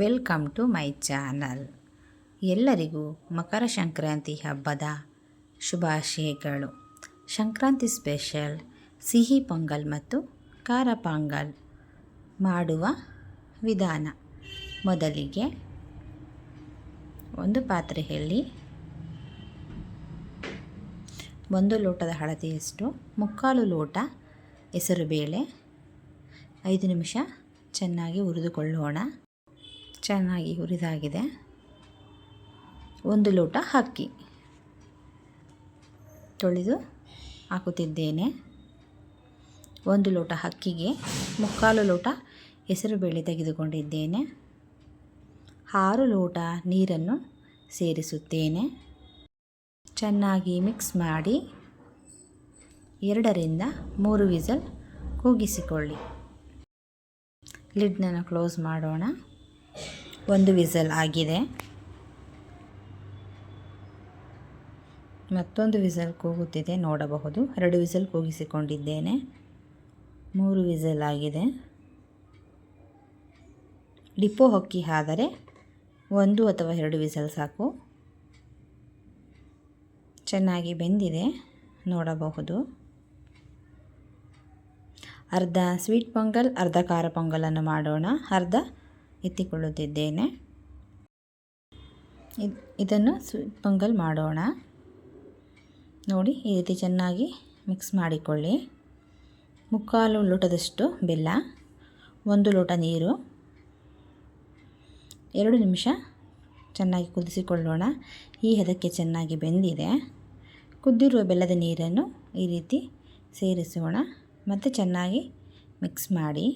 Welcome to my channel. ಎಲ್ಲರಿಗೂ ಮಕರ ಸಂಕ್ರಾಂತಿ ಹಬ್ಬದ ಶುಭಾಶಯಗಳು. ಸಂಕ್ರಾಂತಿ ಸ್ಪೆಷಲ್, ಸಿಹಿ ಪೊಂಗಲ್ ಮತ್ತು ಖಾರ ಪೊಂಗಲ್ ಮಾಡುವ ವಿಧಾನ. ಮೊದಲಿಗೆ ಒಂದು ಪಾತ್ರೆಯಲ್ಲಿ ಒಂದು ಲೋಟದ ಹಳದಿಯಷ್ಟು ಮುಕ್ಕಾಲು ಲೋಟ ಹೆಸರುಬೇಳೆ, ಐದು ನಿಮಿಷ ಚೆನ್ನಾಗಿ ಹುರಿದುಕೊಳ್ಳೋಣ. ಚೆನ್ನಾಗಿ ಹುರಿದಾಗಿದೆ. ಒಂದು ಲೋಟ ಅಕ್ಕಿ. ತೊಳೆದು ಹಾಕುತ್ತಿದ್ದೇನೆ. ಒಂದು ಲೋಟ ಅಕ್ಕಿಗೆ ಮುಕ್ಕಾಲು ಲೋಟ ಹೆಸರುಬೇಳೆ ತೆಗೆದುಕೊಂಡಿದ್ದೇನೆ. ಆರು ಲೋಟ ನೀರನ್ನು ಸೇರಿಸುತ್ತೇನೆ. ಚೆನ್ನಾಗಿ ಮಿಕ್ಸ್ ಮಾಡಿ ಎರಡರಿಂದ ಮೂರು ವಿಸಲ್ ಕೂಗಿಸಿಕೊಳ್ಳಿ. ಲಿಡ್ನನ್ನು ಕ್ಲೋಸ್ ಮಾಡೋಣ. ಒಂದು ವಿಸಲ್ ಆಗಿದೆ. ಮತ್ತೊಂದು ವಿಸಲ್ ಕೂಗುತ್ತಿದೆ, ನೋಡಬಹುದು. ಎರಡು ವಿಸಲ್ ಕೂಗಿಸಿಕೊಂಡಿದ್ದೇನೆ. ಮೂರು ವಿಸಲ್ ಆಗಿದೆ. ಡಿಪೋ ಹೊಕ್ಕಿ ಆದರೆ ಒಂದು ಅಥವಾ ಎರಡು ವಿಸಲ್ ಸಾಕು. ಚೆನ್ನಾಗಿ ಬೆಂದಿದೆ, ನೋಡಬಹುದು. ಅರ್ಧ ಸ್ವೀಟ್ ಪೊಂಗಲ್, ಅರ್ಧ ಖಾರ ಪೊಂಗಲನ್ನು ಮಾಡೋಣ. ಅರ್ಧ ಎತ್ತಿಕೊಳ್ಳುತ್ತಿದ್ದೇನೆ. ಇದನ್ನು ಸ್ವೀಟ್ ಪೊಂಗಲ್ ಮಾಡೋಣ. ನೋಡಿ, ಈ ರೀತಿ ಚೆನ್ನಾಗಿ ಮಿಕ್ಸ್ ಮಾಡಿಕೊಳ್ಳಿ. ಮುಕ್ಕಾಲು ಲೋಟದಷ್ಟು ಬೆಲ್ಲ, ಒಂದು ಲೋಟ ನೀರು. ಎರಡು ನಿಮಿಷ ಚೆನ್ನಾಗಿ ಕುದಿಸಿಕೊಳ್ಳೋಣ. ಈ ಹದಕ್ಕೆ ಚೆನ್ನಾಗಿ ಬೆಂದಿದೆ. ಕುದ್ದಿರುವ ಬೆಲ್ಲದ ನೀರನ್ನು ಈ ರೀತಿ ಸೇರಿಸೋಣ. ಮತ್ತು ಚೆನ್ನಾಗಿ ಮಿಕ್ಸ್ ಮಾಡಿ.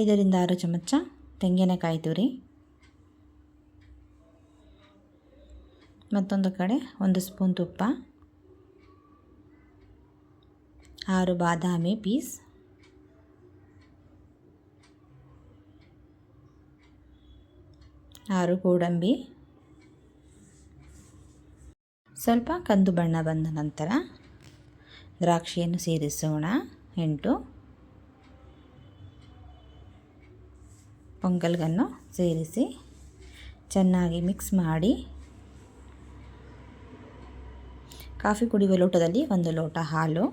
ಐದರಿಂದ ಆರು ಚಮಚ ತೆಂಗಿನಕಾಯಿ ತುರಿ. ಮತ್ತೊಂದು ಕಡೆ ಒಂದು ಸ್ಪೂನ್ ತುಪ್ಪ. ಆರು ಬಾದಾಮಿ ಪೀಸ್. ಆರು ಗೋಡಂಬಿ. ಸ್ವಲ್ಪ ಕಂದು ಬಣ್ಣ ಬಂದ ನಂತರ ದ್ರಾಕ್ಷಿಯನ್ನು ಸೇರಿಸೋಣ. ಎಂಟು ಪೊಂಗಲ್ಗನ್ನು ಸೇರಿಸಿ ಚೆನ್ನಾಗಿ ಮಿಕ್ಸ್ ಮಾಡಿ ಕಾಫಿ ಕುಡಿಯುವ ಲೋಟದಲ್ಲಿ ಒಂದು ಲೋಟ ಹಾಲು.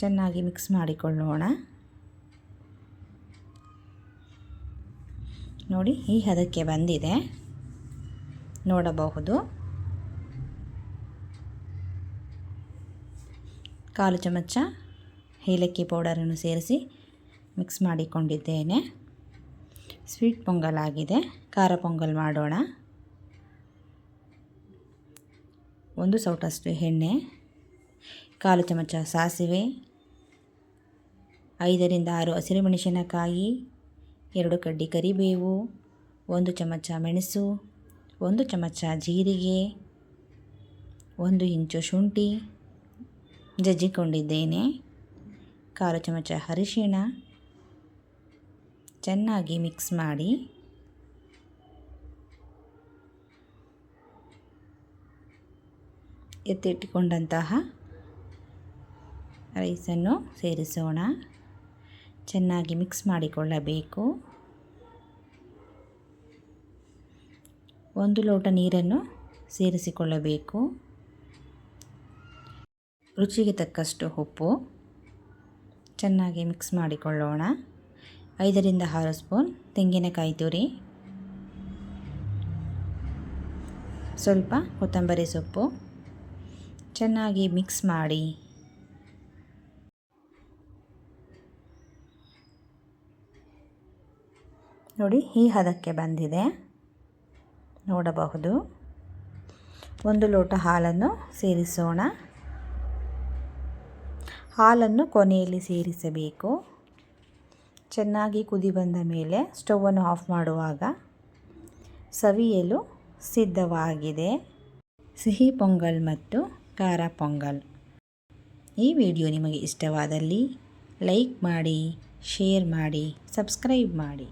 ಚೆನ್ನಾಗಿ ಮಿಕ್ಸ್ ಮಾಡಿಕೊಳ್ಳೋಣ. ನೋಡಿ, ಈ ಹದಕ್ಕೆ ಬಂದಿದೆ. ನೋಡಬಹುದು. ಕಾಲು ಚಮಚ ಏಲಕ್ಕಿ ಪೌಡರನ್ನು ಸೇರಿಸಿ ಮಿಕ್ಸ್ ಮಾಡಿಕೊಂಡಿದ್ದೇನೆ. ಸ್ವೀಟ್ ಪೊಂಗಲ್ ಆಗಿದೆ. ಖಾರ ಪೊಂಗಲ್ ಮಾಡೋಣ. ಒಂದು ಸೌಟಷ್ಟು ಎಣ್ಣೆ, ಕಾಲು ಚಮಚ ಸಾಸಿವೆ, ಐದರಿಂದ ಆರು ಹಸಿರುಮೆಣಸಿನಕಾಯಿ ಎರಡು ಕಡ್ಡಿ ಕರಿಬೇವು, ಒಂದು ಚಮಚ ಮೆಣಸು, ಒಂದು ಚಮಚ ಜೀರಿಗೆ, ಒಂದು ಇಂಚು ಶುಂಠಿ ಜಜ್ಜಿಕೊಂಡಿದ್ದೇನೆ. ಕಾಲು ಚಮಚ ಅರಿಶಿಣ ಚೆನ್ನಾಗಿ ಮಿಕ್ಸ್ ಮಾಡಿ ಎತ್ತಿಟ್ಟುಕೊಂಡಂತಹ ರೈಸನ್ನು ಸೇರಿಸೋಣ. ಚೆನ್ನಾಗಿ ಮಿಕ್ಸ್ ಮಾಡಿಕೊಳ್ಳಬೇಕು. ಒಂದು ಲೋಟ ನೀರನ್ನು ಸೇರಿಸಿಕೊಳ್ಳಬೇಕು. ರುಚಿಗೆ ತಕ್ಕಷ್ಟು ಉಪ್ಪು. ಚೆನ್ನಾಗಿ ಮಿಕ್ಸ್ ಮಾಡಿಕೊಳ್ಳೋಣ. ಐದರಿಂದ ಆರು ಸ್ಪೂನ್ ತೆಂಗಿನಕಾಯಿ ತುರಿ. ಸ್ವಲ್ಪ ಕೊತ್ತಂಬರಿ ಸೊಪ್ಪು. ಚೆನ್ನಾಗಿ ಮಿಕ್ಸ್ ಮಾಡಿ. ನೋಡಿ, ಈ ಹದಕ್ಕೆ ಬಂದಿದೆ. ನೋಡಬಹುದು. ಒಂದು ಲೋಟ ಹಾಲನ್ನು ಸೇರಿಸೋಣ. ಹಾಲನ್ನು ಕೊನೆಯಲ್ಲಿ ಸೇರಿಸಬೇಕು. ಚೆನ್ನಾಗಿ ಕುದಿ ಬಂದ ಮೇಲೆ ಸ್ಟೌವನ್ನು ಆಫ್ ಮಾಡುವಾಗ ಸವಿಯಲು ಸಿದ್ಧವಾಗಿದೆ. ಸಿಹಿ ಪೊಂಗಲ್ ಮತ್ತು ಖಾರ ಪೊಂಗಲ್. ಈ ವಿಡಿಯೋ ನಿಮಗೆ ಇಷ್ಟವಾದಲ್ಲಿ ಲೈಕ್ ಮಾಡಿ, ಶೇರ್ ಮಾಡಿ, ಸಬ್ಸ್ಕ್ರೈಬ್ ಮಾಡಿ.